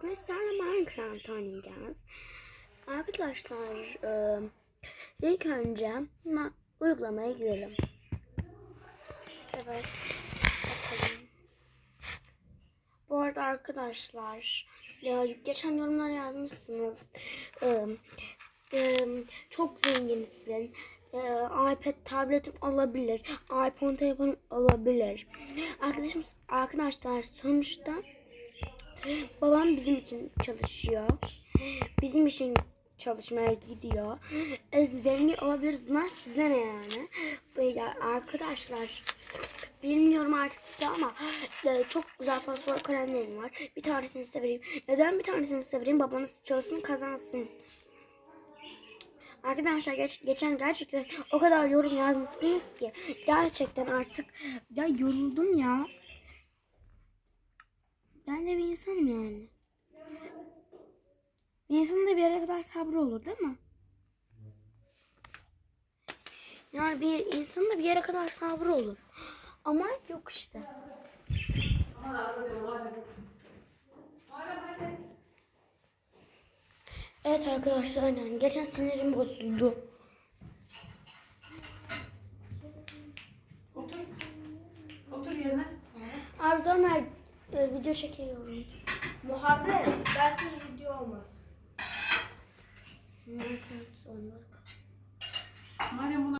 Sizlerle Minecraft oynayacağız. Arkadaşlar e, ilk önce ma- uygulamaya girelim. Evet. Bakalım. Bu arada arkadaşlar ya, geçen yorumlar yazmışsınız. E, çok zenginsin. İPad tabletim olabilir. iPhone telefonum olabilir. Arkadaşım arkadaşlar sonuçta Babam bizim için çalışıyor. Bizim için çalışmaya gidiyor. E, zengin olabiliriz. Bunlar size ne yani? Arkadaşlar bilmiyorum artık size ama e, çok güzel fosfor kalemlerim var. Bir tanesini size vereyim. Neden bir tanesini size vereyim? Babanız çalışsın kazansın. Arkadaşlar geç, geçen gerçekten o kadar yorum yazmışsınız ki gerçekten artık ya yoruldum ya. Ben de bir insanım yani. Bir insanın da bir yere kadar sabrı olur değil mi? Yani bir insanın da bir yere kadar sabrı olur. Ama yok işte. Evet arkadaşlar yani geçen sinirim bozuldu. Otur. Otur yerine. Arda Ömer e, video çekiyorum. Muhammed, dersiz video olmaz. Oynuyorum. Madem bunu